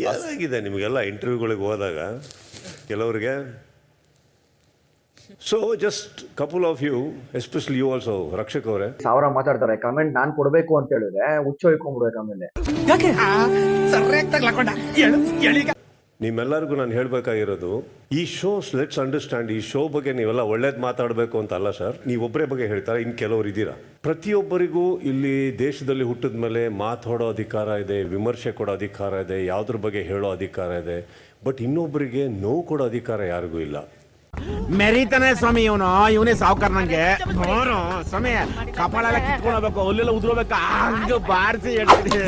ಏನಾಗಿದೆ ನಿಮಗೆಲ್ಲ ಇಂಟರ್ವ್ಯೂಗಳಿಗೆ ಹೋದಾಗ ಕೆಲವರಿಗೆ. So just couple of you especially you also Rakshak ಅವರೇ. ಸಾವಿರ ಮಾತಾಡ್ತಾರೆ ಕಮೆಂಟ್ ನಾನ್ ಕೊಡ್ಬೇಕು ಅಂತ ಹೇಳಿದ್ರೆ ಹುಚ್ಚ ಹೊಯ್ಕೊಂಡ್ಬಿಡ್ಬೇಕು ಆಮೇಲೆ. ನಿಮ್ಮೆಲ್ಲರಿಗೂ ನಾನು ಹೇಳಬೇಕಾಗಿರೋದು, ಈ ಶೋಸ್ ಲೆಟ್ಸ್ ಅಂಡರ್ಸ್ಟ್ಯಾಂಡ್ ಈ ಶೋ ಬಗ್ಗೆ ನೀವೆಲ್ಲ ಒಳ್ಳೇದು ಮಾತಾಡಬೇಕು ಅಂತ ಅಲ್ಲ ಸರ್ ನೀವೊಬ್ಬರೇ ಬಗ್ಗೆ ಹೇಳ್ತಾರೆ ಇನ್ನು ಕೆಲವರು ಇದ್ದೀರಾ? ಪ್ರತಿಯೊಬ್ಬರಿಗೂ ಇಲ್ಲಿ ದೇಶದಲ್ಲಿ ಹುಟ್ಟಿದ ಮೇಲೆ ಮಾತಾಡೋ ಅಧಿಕಾರ ಇದೆ, ವಿಮರ್ಶೆ ಕೊಡೋ ಅಧಿಕಾರ ಇದೆ, ಯಾವುದ್ರ ಬಗ್ಗೆ ಹೇಳೋ ಅಧಿಕಾರ ಇದೆ ಬಟ್ ಇನ್ನೊಬ್ಬರಿಗೆ ನೋವು ಕೊಡೋ ಅಧಿಕಾರ ಯಾರಿಗೂ ಇಲ್ಲ. ಮೆರೀತಾನೆ ಸ್ವಾಮಿ ಇವನು, ಇವನೇ ಸಾವುಕಾರ ನಂಗೆ. ಸ್ವಾಮಿ ಕಪಾಳ ಕಿತ್ಕೊಳ್ಬೇಕು ಅಲ್ಲೆಲ್ಲ ಉದ್ರೋಬೇಕು, ಹಂಗ ಬಾರಿಸಿ ಹೇಳ್ತೀನಿ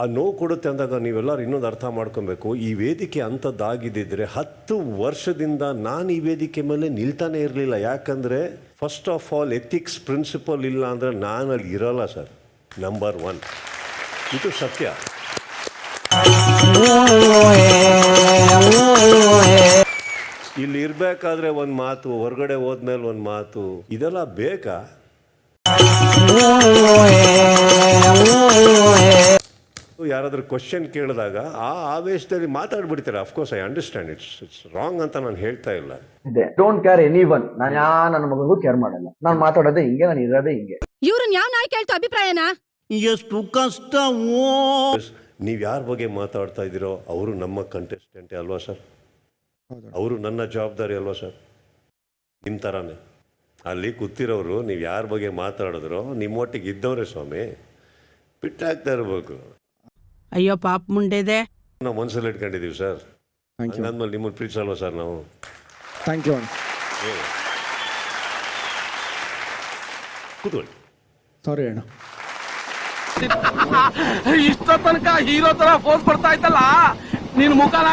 ಆ ನೋವು ಕೊಡುತ್ತೆ ಅಂದಾಗ ನೀವೆಲ್ಲರೂ ಇನ್ನೊಂದು ಅರ್ಥ ಮಾಡ್ಕೊಬೇಕು, ಈ ವೇದಿಕೆ ಅಂಥದ್ದಾಗಿದ್ದಿದ್ರೆ ಹತ್ತು ವರ್ಷದಿಂದ ನಾನು ಈ ವೇದಿಕೆ ಮೇಲೆ ನಿಲ್ತಾನೆ ಇರಲಿಲ್ಲ. ಯಾಕಂದರೆ first of all ethics principle ಇಲ್ಲ ಅಂದರೆ ನಾನು ಅಲ್ಲಿ ಇರೋಲ್ಲ ಸರ್. ನಂಬರ್ ಒನ್ ಇದು ಸತ್ಯ. ಇಲ್ಲಿ ಇರಬೇಕಾದ್ರೆ ಒಂದು ಮಾತು, ಹೊರಗಡೆ ಹೋದ್ಮೇಲೆ ಒಂದು ಮಾತು, ಇದೆಲ್ಲ ಬೇಕಾ? ಯಾರಾದ್ರೂ ಕ್ವಶನ್ ಕೇಳಿದಾಗ ಆ ಆವೇಶದಲ್ಲಿ ಮಾತಾಡ್ಬಿಡ್ತಾರೆ? Of course I understand it's it's wrong ಅಂತ ನಾನು ಹೇಳ್ತಾ ಇಲ್ಲ. ಇದೆ. ಡೋಂಟ್ ಕೇರ್ ಎನಿ ಒನ್ ನಾನು ಯಾ ನನ್ನ ಮಗನಿಗೂ ಕೇರ್ ಮಾಡಲ್ಲ. ನಾನು ಮಾತಾಡೋದೇ ಹಿಂಗೆ ನಾನು ಇರೋದೇ ಹಿಂಗೆ. ಇವ್ರನ್ನ ಯಾವ ನಾಯಿ ಕೇಳ್ತು ಅಭಿಪ್ರಾಯನ? ಎಷ್ಟು ಕಷ್ಟ ನೀವ್ ಯಾರ ಬಗ್ಗೆ ಮಾತಾಡ್ತಾ ಇದ್ದೀರೋ ಅವರು ನಮ್ಮ ಕಂಟೆಸ್ಟೆಂಟ್ ಅಲ್ವಾ ಸರ್? ಅವರು ನನ್ನ ಜವಾಬ್ದಾರಿ ಅಲ್ವಾ ಸರ್? ನಿಮ್ಮ ತರಾನೇ. ಅಲ್ಲಿ ಕೂತಿರೋರು ನೀವು ಯಾರ ಬಗ್ಗೆ ಮಾತಾಡಿದ್ರೋ ನಿಮ್ಮೊಟ್ಟಿಗೆ ಇದ್ದವ್ರೆ ಸ್ವಾಮಿ. ಬಿಟ್ಟಾಗ್ತಾ ಇರ್ಬೇಕು. ಅಯ್ಯೋ ಪಾಪ ಮುಂಡೆದೆ. ನಾವು ಮನಸ್ಸಲ್ಲಿ ಇಟ್ಕೊಂಡಿದ್ದೀವಿ ಸರ್. ಥ್ಯಾಂಕ್ ಯು ಹಂಗಂದ್ಮೇಲೆ ನಿಮ್ಮನ್ನು ಪ್ರೀತಿಸಲ್ವಾ ಸರ್ ನಾವು? ಥ್ಯಾಂಕ್ ಯು ಕೂತ್ಕೊಳ್ಳಿ. ಸಾರಿ ಅಣ್ಣ. ಇಷ್ಟ ತನಕ ಹೀರೋ ತರ ಫೋನ್ ಬರ್ತಾ ಇತ್ತಲ್ಲ ನಿನ್ ಮುಖನ